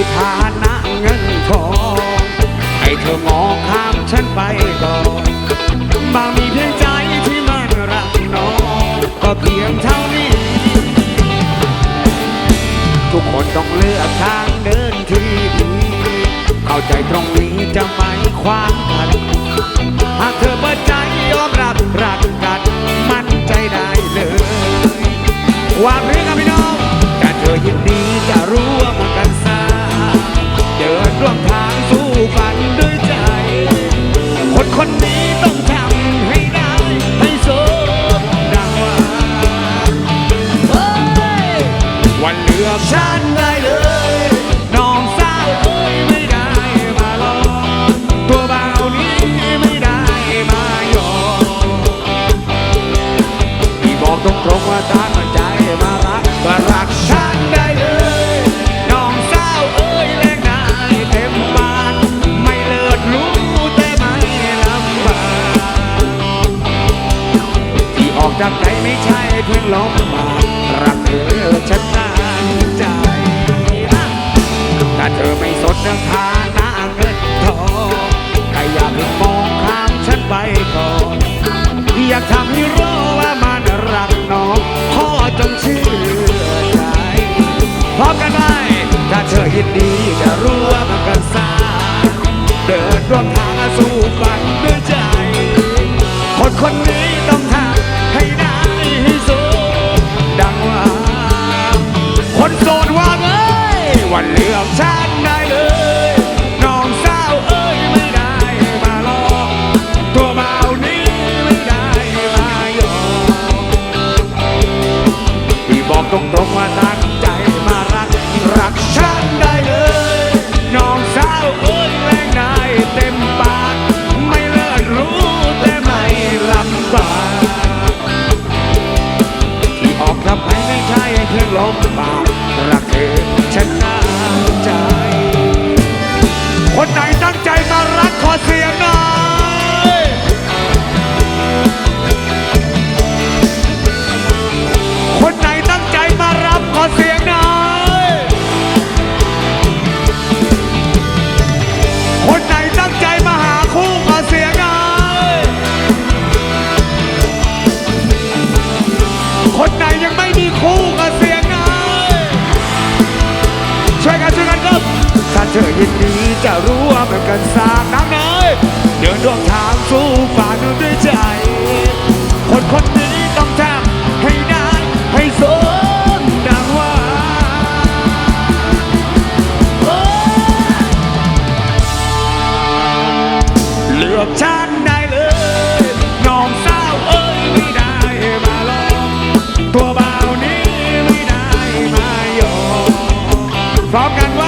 มีฐานะเงินทองให้เธอมองข้ามฉันไปก่อนบางมีเพียงใจที่มันรักน้องก็เพียงเท่านี้ ทุกคนต้องเลือกทางเดินที่ดีเข้าใจตรงนี้จะไม่ควางกันหากเธอเปิดใจยอมรับรักกันมั่นใจได้เลยวางเรื่องกับพี่น้องแต่เธอยินดีจะรู้ ร่วมทาง จากใจไม่ใช่เพียงลมารักเธอฉันนานใจถ้าเธอไม่สนเรื่องฐานะเงินทองแต่อยากให้มองข้ามฉันไปก่อนอยากทำให้รู้ว่ามันรักน้องพ่อจงเชื่อใจพร้อมกันไหมถ้าเธอยินดีจะร่วมกันสาเดินร่วมทางสู่ฝันด้วยใจ คนคนนี้ต้อง วันเลือกฉันได้เลยน้องสาวเอ้ยไม่ได้มาหลอกตัวเบานี้ไม่ได้มายอมพี่บอกตรงๆว่าตั้งใจมารักรักฉันได้เลยน้องสาวเอ้ยแรงได้เต็มปากไม่เลิศรู้แต่ไม่ลำบากที่ออกทำให้ไม่ใช่เพื่อนลมปากรักเธอฉันน่า ใจ คนไหนตั้งใจมารักขอเสียง สากน้ำน้อยเดินดวงทางสู้ฝ่าดูด้วยใจ คนคนนี้ต้องทำให้ได้ให้สมดังว่าเลือกฉันได้เลยน้องสาวเอ้ยไม่ได้มาลองตัวเบานี้ไม่ได้มายอมพร้อมกันว่า